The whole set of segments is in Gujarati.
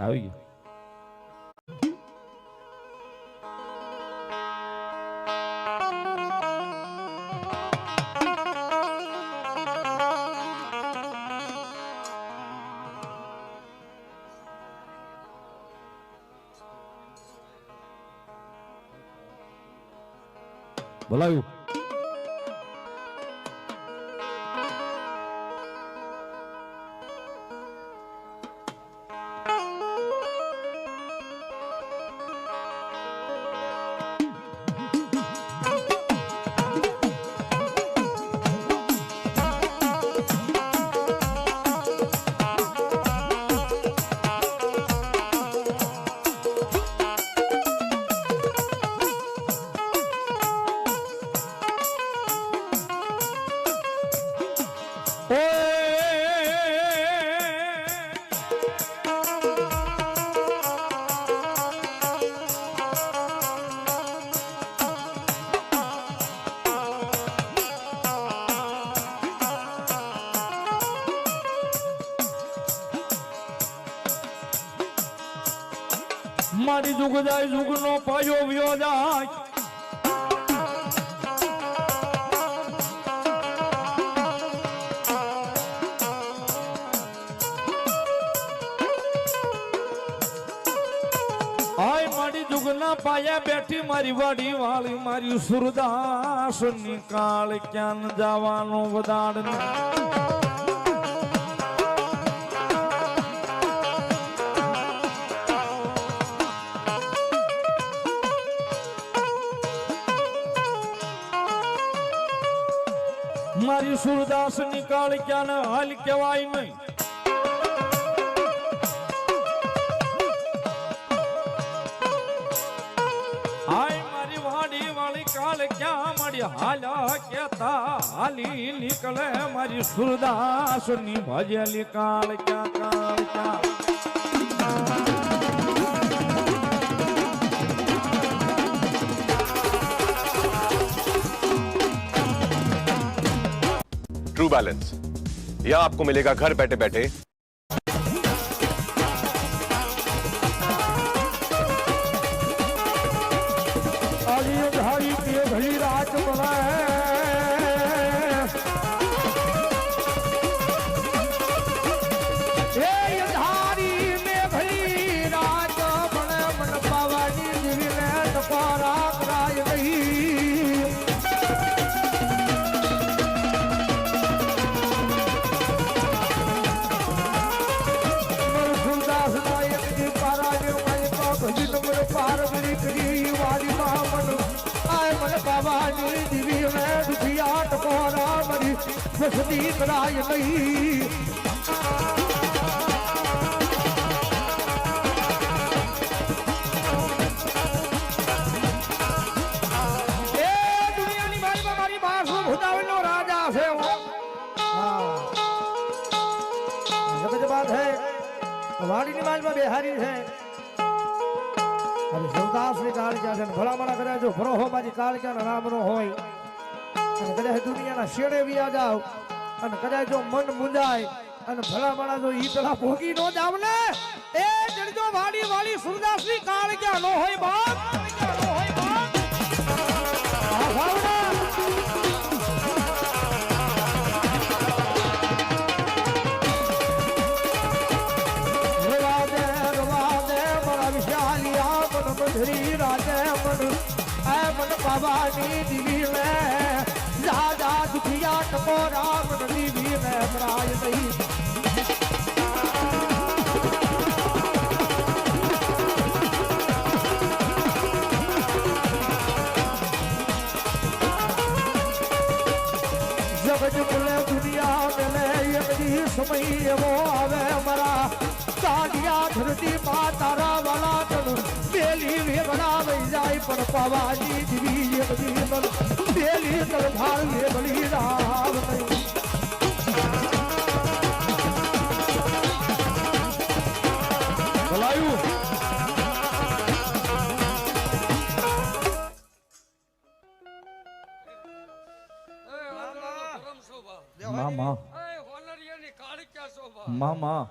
આવી ગયો બોલાવ્યું મારી જુગ જાય જુગ નો પાયો વ્યો જાય. આય મારી જુગના પાયા બેઠી મારી વાડી વાળી, મારી સુરદાસની કાળ ક્યાં જવાનો વદાડ મારી સુરદાસની કાળ ક્યાં હાલ કહેવાય નહીં. આય મારી વાડી વાળી કાળ ક્યાં મળી હાલા કેતા હાલી નીકળે મારી સુરદાસની ભજેલી કાળ ક્યાં કાળ ક્યાં? True balance. यह आपको मिलेगा घर बैठे बैठे। आगे भाई, ये भली रात बना ए મરી વસતી કરાય નહીં છે હું હા હે વાડીની બાજમાં બેહારી છે. અને શિવદાસની કાળજા છે ને ભલામણા કરે જો ભરોહો મારી કાળજાના નામનો હોય. અને કદાચ દુનિયાના શેડે વ્યા જાવ. અને કદાચ જો મન મુંજાય અને ભલામણા જો ઈતળા ભોગી નો જાવ ને એ જણજો વાડી વાડી સુરદાસની કાળજા નો બાપ કાળજા નો હોય બાપ? આ રાધે મારા મન મધરી મન. એ મન બાબાની દીવી દુખિયા ટકોરા મન દીવી મે મરાય નહીં પણ પવાની દીવી દી મન પેલી તર ભાળ વેગડી રાવ ભલાયું. મામા. મામા.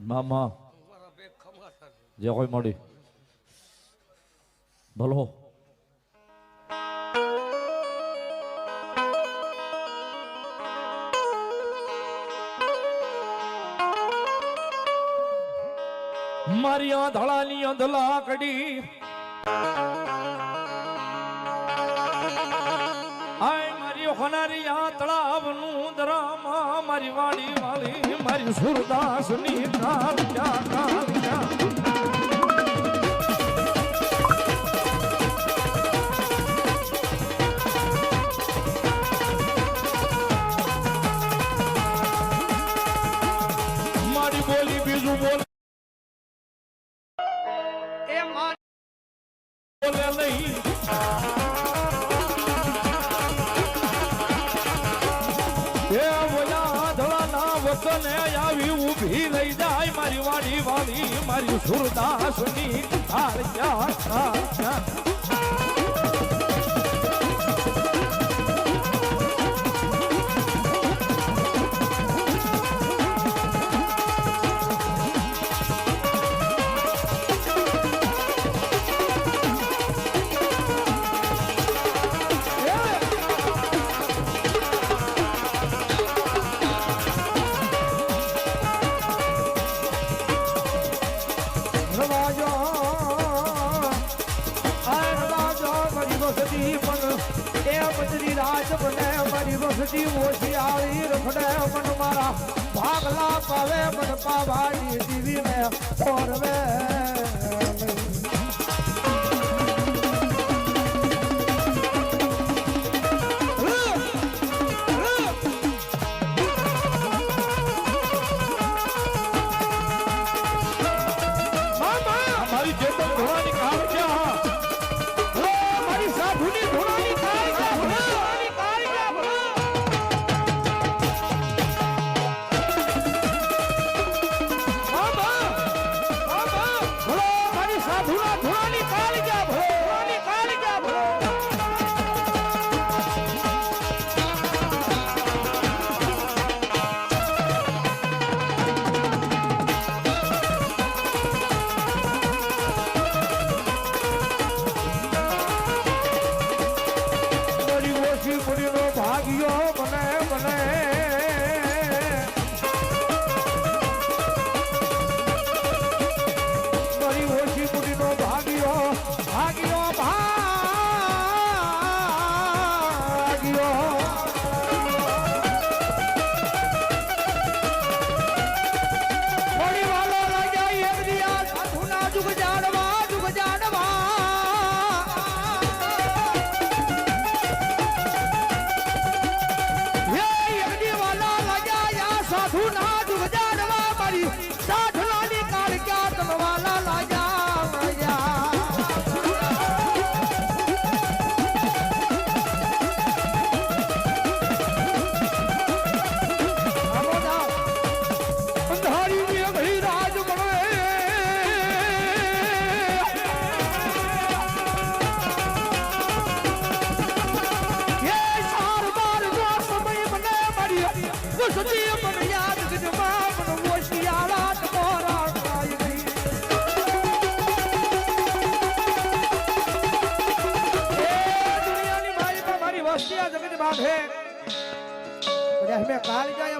ના જે કોઈ મળી. ભલો. મારી આ ધડાની અંધલા કડી મારી વાણી વાળી મારી સુરદાસની કાલિયા કાલિયા મારી બોલી બીજું બોલ. એ બોલે નહીં. મારી સુરદાસની કાળિયા વસતી ઓછી આવી રખડે મન મારા ભાગલા પાવે મન પાવાડી દીવી ને ઓરવે જગતમાં છે અમે કાલ જાય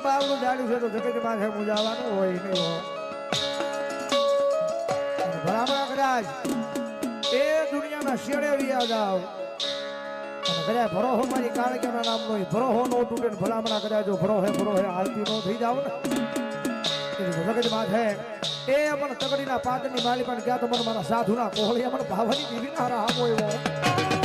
નો તૂટે ભલામણા કદાચ જો ભરોહે ભરોહે હાલતી નો થઈ જાવ ને. એની જગતમાં છે એ મને તગડીના પાદરની માલી પણ ક્યાં તો મને મારા સાધુના કોહળી પણ ભાવની દીવી ના રાહ હોય